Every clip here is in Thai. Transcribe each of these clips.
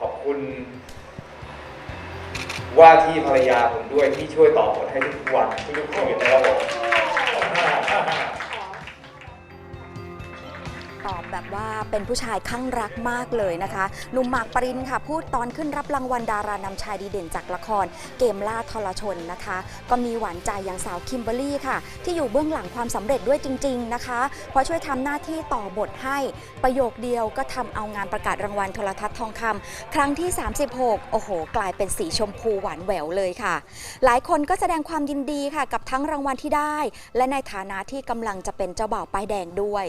ขอบคุณ ว่าที่ภรรยาผมด้วยที่ช่วยตอบบทให้ทุกวันทุกๆคืนนะครับผม ตอบแบบว่าเป็นผู้ชายข้างรักมากเลยนะคะหนุ่มหมากปรินค่ะ พูดตอนขึ้นรับรางวัลดารานำชายดีเด่นจากละคร เกมล่าทรชนนะคะ ก็มีหวานใจอย่างสาวคิมเบอรี่ค่ะ ที่อยู่เบื้องหลังความสำเร็จด้วยจริง ๆนะคะเพราะช่วยทำหน้าที่ต่อบทให้ประโยคเดียวก็ทำเอางานประกาศรางวัลโทรทัศน์ทองคำครั้งที่ 36 โอ้โห กลายเป็นสีชมพูหวานแหววเลยค่ะ หลายคนก็แสดงความยินดีค่ะ กับทั้งรางวัลที่ได้ และในฐานะที่กำลังจะเป็นเจ้าบ่าวป้ายแดงด้วย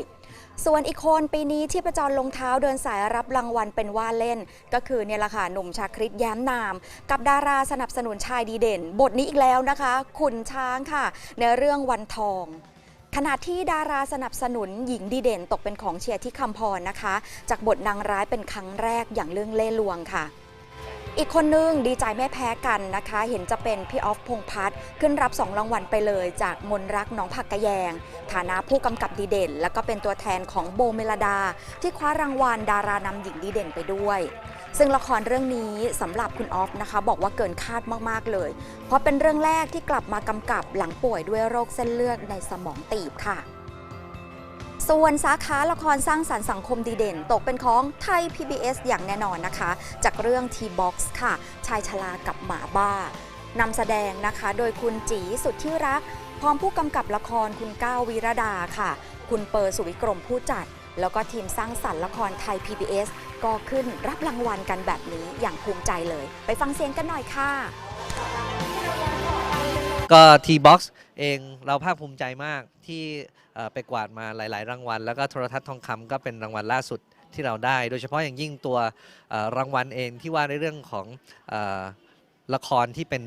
ส่วนอีกคนปีนี้ที่ประจรลงเท้าเดินสายรับรางวัลเป็นว่าเล่น ก็คือเนี่ยแหละค่ะหนุ่มชาคริตแย้มนาม กับดาราสนับสนุนชายดีเด่น บทนี้อีกแล้วนะคะ ขุนช้างค่ะ ในเรื่องวันทองขณะที่ดาราสนับสนุนหญิงดีเด่นตกเป็นของเชียร์ที่คำพรนะคะ จากบทนางร้ายเป็นครั้งแรกอย่างเรื่องเล่ห์ลวงค่ะ อีกคนนึงดีใจไม่แพ้กันนะคะ เห็นจะเป็นพี่ออฟพงพัฒน์ขึ้นรับ 2 รางวัลไปเลย จากมนรักน้องผักกะแยง ฐานะผู้กำกับดีเด่น แล้วก็เป็นตัวแทนของโบเมลดา ที่คว้ารางวัลดารานำหญิงดีเด่นไปด้วย ซึ่งละครเรื่องนี้สำหรับคุณออฟนะคะ บอกว่าเกินคาดมากๆเลย เพราะเป็นเรื่องแรกที่กลับมากำกับหลังป่วยด้วยโรคเส้นเลือดในสมองตีบค่ะ ส่วนสาขาละครสร้างสรรค์สังคมดีเด่น ตกเป็นของไทย PBS อย่างแน่นอนนะคะ จากเรื่อง T-Box ค่ะ ชายชรากับหมาบ้านำแสดงนะคะ โดยคุณจีสุดที่รัก พร้อมผู้กำกับละครคุณก้าววีรดาค่ะ คุณเปอร์สุวิกรมผู้จัด แล้วก็ทีมสร้างสรรค์ละครไทย PBS ก็ขึ้นรับรางวัลกันแบบนี้อย่างภูมิใจเลย ไปฟังเสียงกันหน่อยค่ะ ก็ T-Box เองเราภาคภูมิใจมากที่ไปกวาดมาหลาย ๆ รางวัล แล้วก็โทรทัศน์ทองคำก็เป็นรางวัลล่าสุดที่เราได้ โดยเฉพาะอย่างยิ่งตัวรางวัลเองที่ว่าในเรื่องของอละครที่เป็น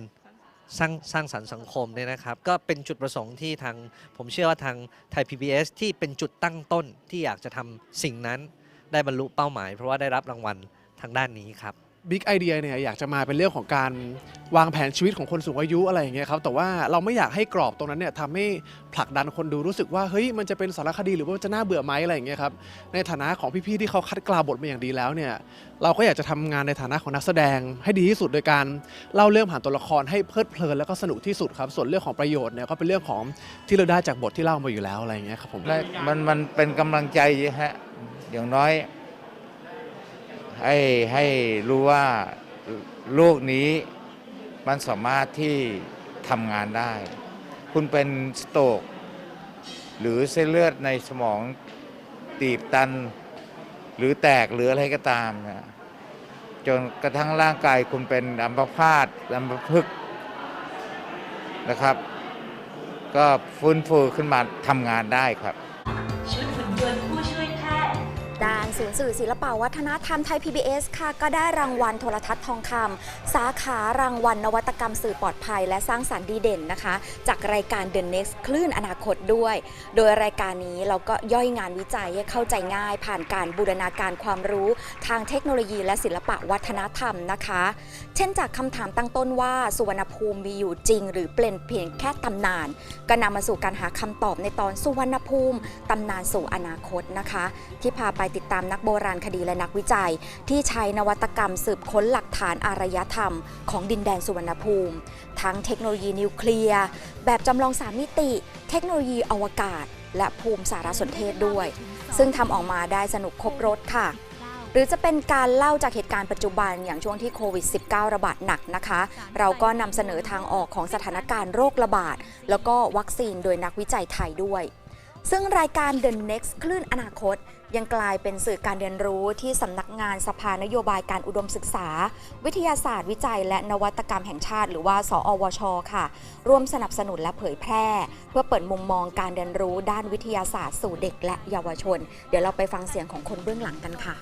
สร้างสร้างสรรค์สังคมเนี่ยนะครับ ก็เป็นจุดประสงค์ที่ทางผมเชื่อว่าทางไทย PBS ที่เป็นจุดตั้งต้นที่อยากจะทำสิ่งนั้นได้บรรลุเป้าหมาย เพราะว่าได้รับรางวัลทางด้านนี้ครับ บิ๊กไอเดียเนี่ยอยากจะมาเป็นเรื่องของการวางแผนชีวิตของคนสูงอายุอะไรอย่างเงี้ยครับแต่ว่าเราไม่อยากให้กรอบตรงนั้นเนี่ยทำให้ผลักดันคนดูรู้สึกว่าเฮ้ยมันจะเป็นสารคดีหรือว่ามันจะน่าเบื่อไหมอะไรอย่างเงี้ยครับในฐานะของพี่ๆที่เขาคัดกราบทมาอย่างดีแล้วเนี่ยเราก็อยากจะทำงานในฐานะของนักแสดงให้ดีที่สุดโดยการเล่าเรื่องผ่านตัวละครให้เพลิดเพลินแล้วก็สนุกที่สุดครับส่วนเรื่องของประโยชน์เนี่ยก็เป็นเรื่องของที่เราได้จากบทที่เล่ามาอยู่แล้วอะไรอย่างเงี้ยครับผมและมันมันเป็นกำลังใจฮะอย่างน้อย ให้ให้รู้ว่าโลกนี้มันสามารถที่ทำงานได้ คุณเป็นสโตก หรือเส้นเลือดในสมองตีบตัน หรือแตกหรืออะไรก็ตามนะจนกระทั่งร่างกายคุณเป็นอัมพาตอัมพฤกษ์นะครับ ก็ฟื้นฟูขึ้นมาทำงานได้ครับ ศูนย์สื่อศิลปวัฒนธรรมไทย PBS ค่ะ ก็ได้รางวัลโทรทัศน์ทองคำสาขารางวัลนวัตกรรมสื่อปลอดภัย และสร้างสรรค์ดีเด่นนะคะ จากรายการ The Next คลื่นอนาคตด้วย โดยรายการนี้เราก็ย่อยงานวิจัยให้เข้าใจง่าย ผ่านการบูรณาการความรู้ ทางเทคโนโลยีและศิลปะวัฒนธรรมนะคะ เช่นจากคำถามตั้งต้นว่าสุวรรณภูมิมีอยู่จริง หรือเป็นเพียงแค่ตำนาน ก็นำมาสู่การหาคำตอบในตอนสุวรรณภูมิตำนานสู่อนาคตนะคะ ที่พาไปติดตามนักโบราณคดีและนักวิจัย ที่ใช้นวัตกรรมสืบค้นหลักฐานอารยธรรม ของดินแดนสุวรรณภูมิ ทั้งเทคโนโลยีนิวเคลียร์แบบจำลองสามมิติ เทคโนโลยีอวกาศ และภูมิสารสนเทศด้วย ซึ่งทำออกมาได้สนุกครบรถค่ะหรือจะเป็นการเล่าจากเหตุการณ์ปัจจุบันอย่างช่วงที่โควิด -19 ระบาดหนักนะคะ เราก็นำเสนอทางออกของสถานการณ์โรคระบาด แล้วก็วัคซีนโดยนักวิจัยไทยด้วย ซึ่งรายการ The Next คลื่นอนาคต ยังกลายเป็นสื่อการเรียนรู้ที่สำนักงานสภานโยบายการอุดมศึกษา วิทยาศาสตร์วิจัย และนวัตกรรมแห่งชาติ หรือว่า สอวช ค่ะ ร่วมสนับสนุนและเผยแพร่ เพื่อเปิดมุมมองการเรียนรู้ด้านวิทยาศาสตร์สู่เด็กและเยาวชน เดี๋ยวเราไปฟังเสียงของคนเบื้องหลังกันค่ะ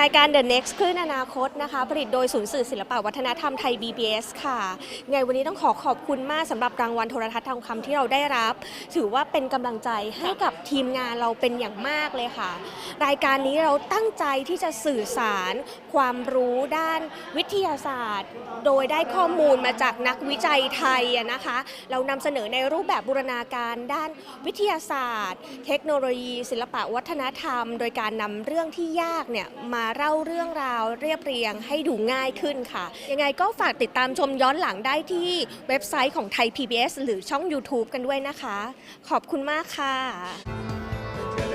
รายการ The Next คลื่นอนาคตนะคะ ผลิตโดยศูนย์สื่อศิลปวัฒนธรรมไทย BBS ค่ะ ไงวันนี้ต้องขอขอบคุณมากสำหรับรางวัลโทรทัศน์ทองคำที่เราได้รับ ถือว่าเป็นกำลังใจให้กับทีมงานเราเป็นอย่างมากเลยค่ะ รายการนี้เราตั้งใจที่จะสื่อสาร ความรู้ด้านวิทยาศาสตร์ โดยได้ข้อมูลมาจากนักวิจัยไทยนะคะ เรานำเสนอในรูปแบบบูรณาการด้านวิทยาศาสตร์ เทคโนโลยี ศิลปะวัฒนธรรม โดยการนำเรื่องที่ยากเนี่ยมาเล่าเรื่องราวเรียบเรียงให้ดูง่ายขึ้นค่ะ ยังไงก็ฝากติดตามชมย้อนหลังได้ที่เว็บไซต์ของไทย PBS หรือช่อง YouTube กันด้วยนะคะ ขอบคุณมากค่ะ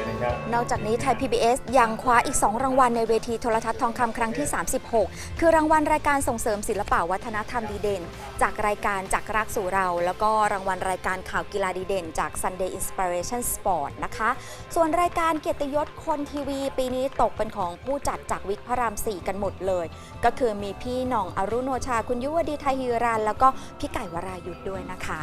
เลยนะครับ นอกจากนี้ไทย PBS ยังคว้าอีก 2 รางวัลในเวทีโทรทัศน์ทองคำครั้งที่ 36 คือรางวัลรายการส่งเสริมศิลปะวัฒนธรรมดีเด่น จากรายการจากรักสู่เรา แล้วก็รางวัลรายการข่าวกีฬาดีเด่น จาก Sunday Inspiration Sport นะคะ ส่วนรายการเกียรติยศคนทีวี ปีนี้ตกเป็นของผู้จัดจากวิกพระราม 4 กันหมดเลย ก็คือมีพี่หน่องอรุโนชา คุณยุวดีไทยฮีรัน แล้วก็พี่ไก่วรายุทธ์ด้วยนะคะ